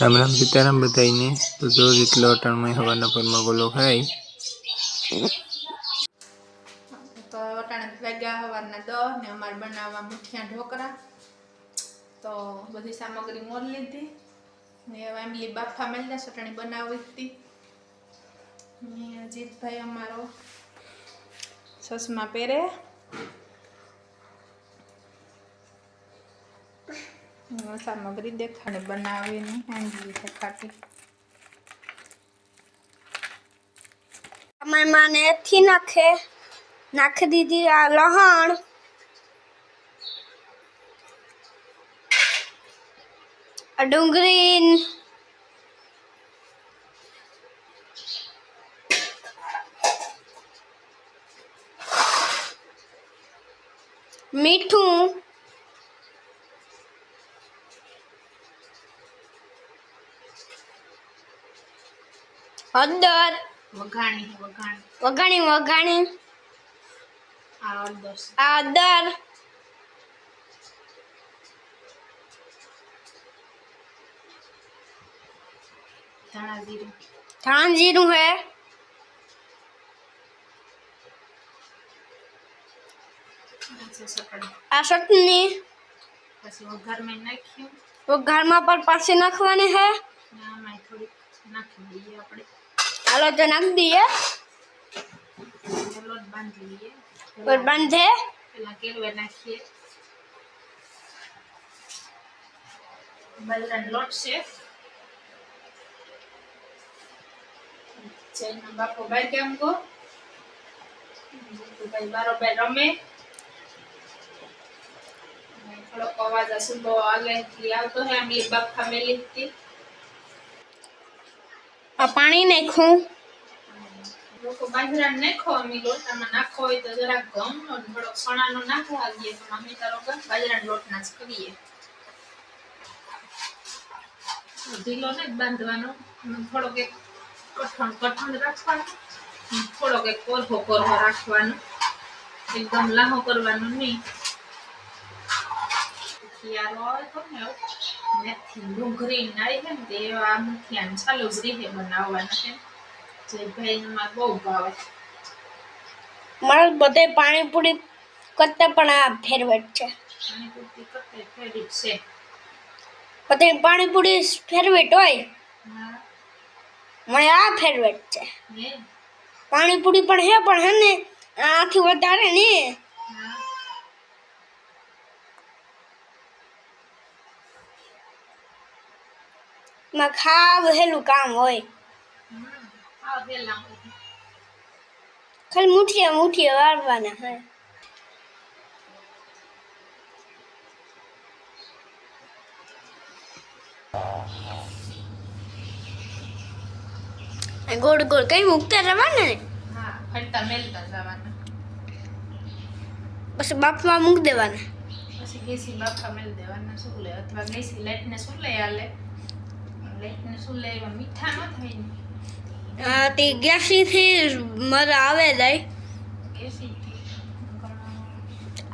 રામ રામ સીતારામ બધાઈને તો જો જેટલો અટાણમાં હવાના પરમાં ગોલો ખાય. તો અટાણે વાગ્યા સવારના દસ ને અમારે બનાવવા મુઠિયા ઢોકળા. તો બધી સામગ્રી મોર લીધી. ને એમલી બાફા મેલના ચટણી બનાવી હતી. ને અજીતભાઈ અમારો ચશ્મા પહેરે. સામગ્રી દેખાડે બનાવીને આંગળી દેખાતી અમારી માને એથી નાખે, નાખી દીધી આ લહણ. આ ડુંગળી મીઠું. હળદર. વઘાણી વઘાણી. વઘાણી વઘાણી. આ હળદર. ધાણા જીરું. ધાણા જીરું હે. આ ચટણી. પછી વઘારમાં નાખ્યું. વઘારમાં પણ પાછી નાખવાની હે. ના થોડીક નાખી દઈએ આપણે. હાલો તો નાખ દઈએ. જયના બાપો ભાઈ કેમ કો ભાઈ બારોબાર રમે. થોડોક અવાજ આ બહુ આગળથી આવતો હે, આમ બાપ ફેમિલી મેલી હતી. આ પાણી નાખું. લોકો બાજરા નાખો અમે હોય ઢીલો ને બાંધવાનો થોડોક એક કઠણ કઠણ રાખવાનો, થોડોક એક કોરહો કોરહો રાખવાનો. એકદમ લાહો કરવાનો નહીં. ખિયારો આવે તો મેથી ડુંગળી નાઈ છે ને તે આ મુઠિયાને ચાલુ જ રીહે બનાવવાના છે. જે ભાઈને મારે બહુ ભાવે મારે બધે પાણીપુરી કરતા પણ આ ફેરવેટ છે. પાણીપુરી કરતા કરતે છે. બધે પાણીપુરી ફેરવેટ હોય? મને આ ફેરવેટ છે. પાણીપુરી પણ હે પણ હે ને આથી વધારે ને. માં ખાવ હેલું કામ હોય. ખાલી મુઠીએ મુઠીએ વાળવાના હોય. ગોળ ગોળ કઈ મૂકતા રહેવાના ને હા ફરતા મેલતા જવાના. પછી બાફમાં મૂકી દેવાના. પછી ગેસી બાફા મેલ દેવાના સુલે અથવા ગેસી લાઈટને સુલે આલે? લાઈટને સુલે એવા મીઠા ન થાય ને. આ તે ગેસીથી મરા આવે જાય. ગેસી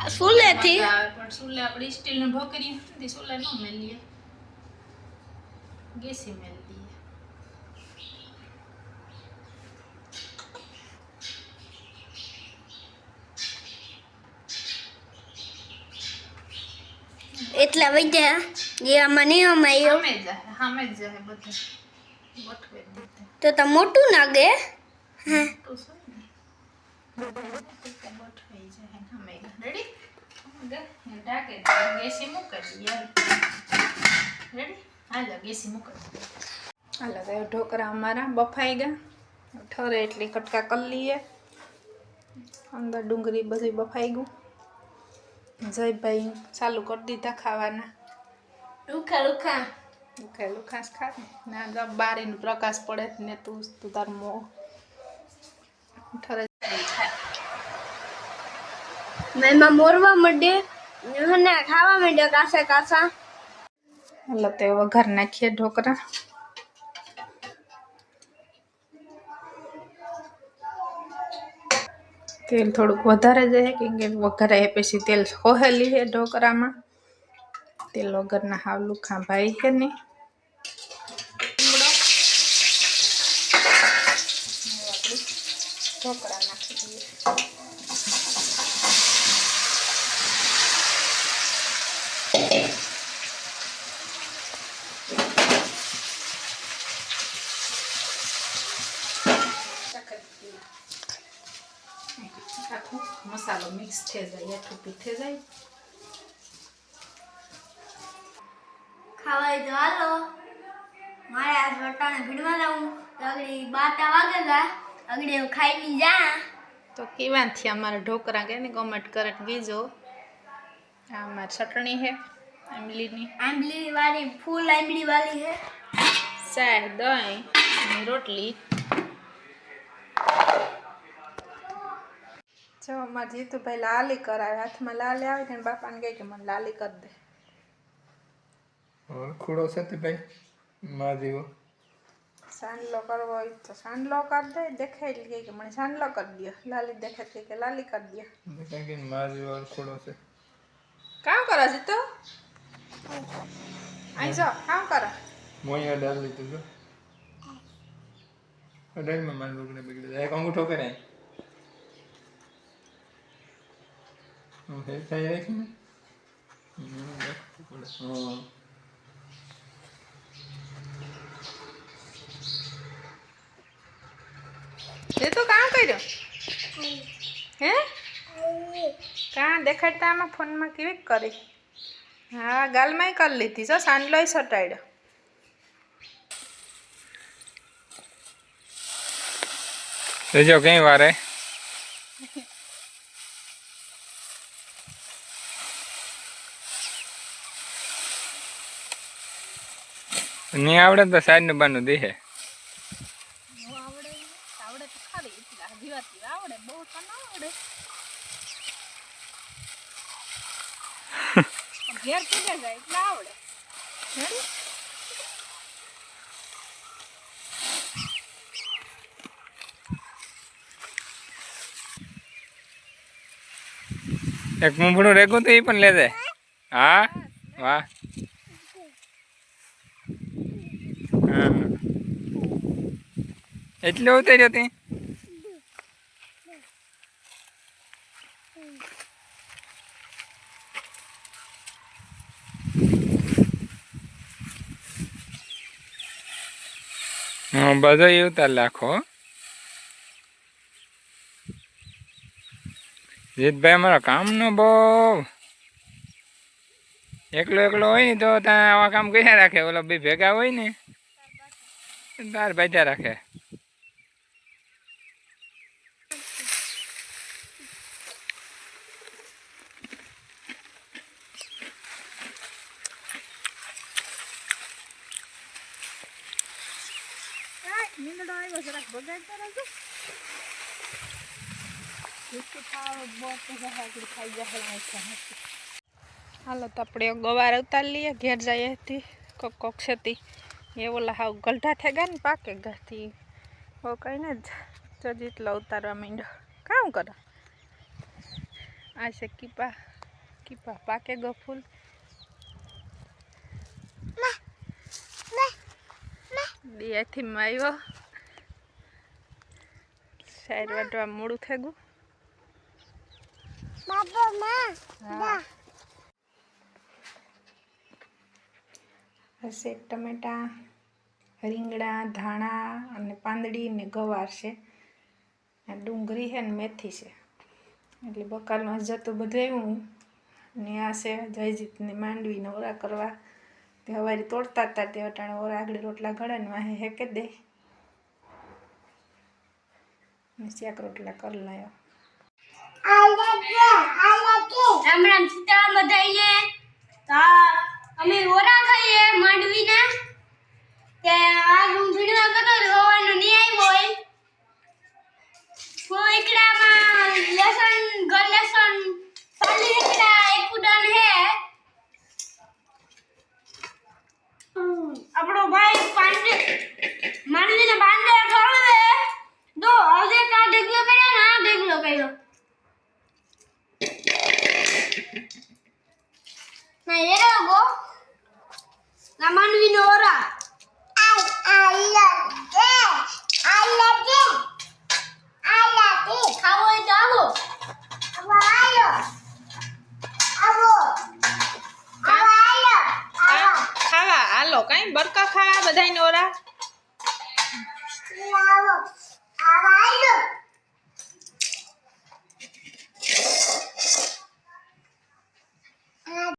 આ સુલેથી પણ સુલે આપણે સ્ટીલનું ઢોકરી હતી સુલે ન મેલીએ. ગેસી મેલ દઈએ એટલા વૈદ્યા એ આમાં નહીં એવું. સામે જ જાય સામે જ જાય બધે. તો તો મોટું લાગે હા. હાલો તો ઢોકરા અમારા બફાઈ ગયા. ઠરે એટલી કટકા કરી લઈએ. અંદર ડુંગળી બધી બફાઈ ગયું જયભાઈ ચાલુ કરી દીધા ખાવાના. રૂખા રૂખા ઉખેલું ખાસ ખા ના તો બારીનો પ્રકાશ પડે ને તું તું તાર મો ઠરે મેમાં મોરવા માંડે ને ખાવા માંડે કાસા કાસા એટલે તે વઘાર નાખીએ ઢોકરા તેલ થોડુંક વધારે જાય કેમ કે વઘારે પછી તેલ હોહેલી છે ઢોકરામાં તેલ વગરના હાવલું ખાંભાઈ છે ને. મસાલો મિક્સ થઈ જાય આખું થઈ જાય. ખાવા તો હાલો. મારે આજ વટાણે ભીડવા લાવું. અગડી બાટા વાગે ગા અગડી હું ખાઈ જા. તો કેવા કેવાથી અમારે ઢોકળા કે ને કમેન્ટ કરે બીજો આ મારી ચટણી છે આંબલીની. આંબલી વાળી ફૂલ આંબલી વાળી હે. ચાય દહીં અને રોટલી. જો અમારા જીતુભાઈ લાલી કરાવે હાથમાં લાલી આવે ને બાપાને કહે કે મને લાલી કરી દે. ખૂડો છે તે ભાઈ માં જેવો. સાંડલો કરવો હોય તો સાંડલો કરી દે દેખાય કહે કે મને સાંડલો કરી દો. લાલી દેખાય કે લાલી કરી દો. કારણ કે માં જેવો ખૂડો છે. કામ કરો છે તો આઈ જો કામ કરો. મોયા ડાલ લીધું તો અડાઈમાં માલ બગડે બગડે એક અંગૂઠો કરે. હે થાય રાખ ને? હમ, રાખવું તો કાં કર્યો? હે? કાં દેખાડતા આમાં ફોનમાં કેવી કરી? હા, ગાલમાંય કરી લીધી. છો સાંડલોય સટાડ્યો. રેજો, કઈ વારે? નહીં આવડે તો સાઈડનું બાનું દે આવડે આવડે તો ખરી એટલા જીવાતી આવડે બહુ આવડે ઘેર પૂજે જાય એટલે આવડે? એક મૂંભળું રેગું તો એ પણ લેજે હા? વાહ. એટલે ઉતર્યો તે? હા બધો એ ઉતાર લાખો. જીતભાઈ અમારો કામનો બહુ એકલો એકલો હોય ને તો ત્યાં આવા કામ કર્યા રાખે, ઓલો બે ભેગા હોય ને, તાર બાજા રાખે નીંદડો આવ્યો જરાક તો જાય છે હાલો તો આપણે ગવાર ઉતાર લઈએ ઘેર જઈએ હતી કોક કોક છેતી એ ઓલા હાવ ગલઢા થઈ ગયા ને પાકે ઘરથી બહુ કહીને જ જજીતલો ઉતારવા માંડ્યો કામ કરો આ છે કીપા કીપા પાકે ગો ફૂલ દિયાથી આવ્યો સાઈડ વાટવા મોડું થઈ ગયું. હા. હશે ટમેટા રીંગણા ધાણા અને પાંદડી ને ગવાર છે. આ ડુંગળી છે ને મેથી છે. એટલે બકાલમાં જતું બધું એવું ને આ છે જયજીતને માંડવીને ઓરા કરવા. તે હવારી તોડતા હતા તે અટાણે ઓરા આગળ રોટલા ઘડે ને વાહે હેકે દે. શાક રોટલા કરી લાયો. રામ રામ, સીતારામ અમે ઓરા ખાઈએ માંડવીના. તે આ હું હોય. તો એકડામાં લસણ ગર લસણ પાલી એકડા આપણો ભાઈ પાંડે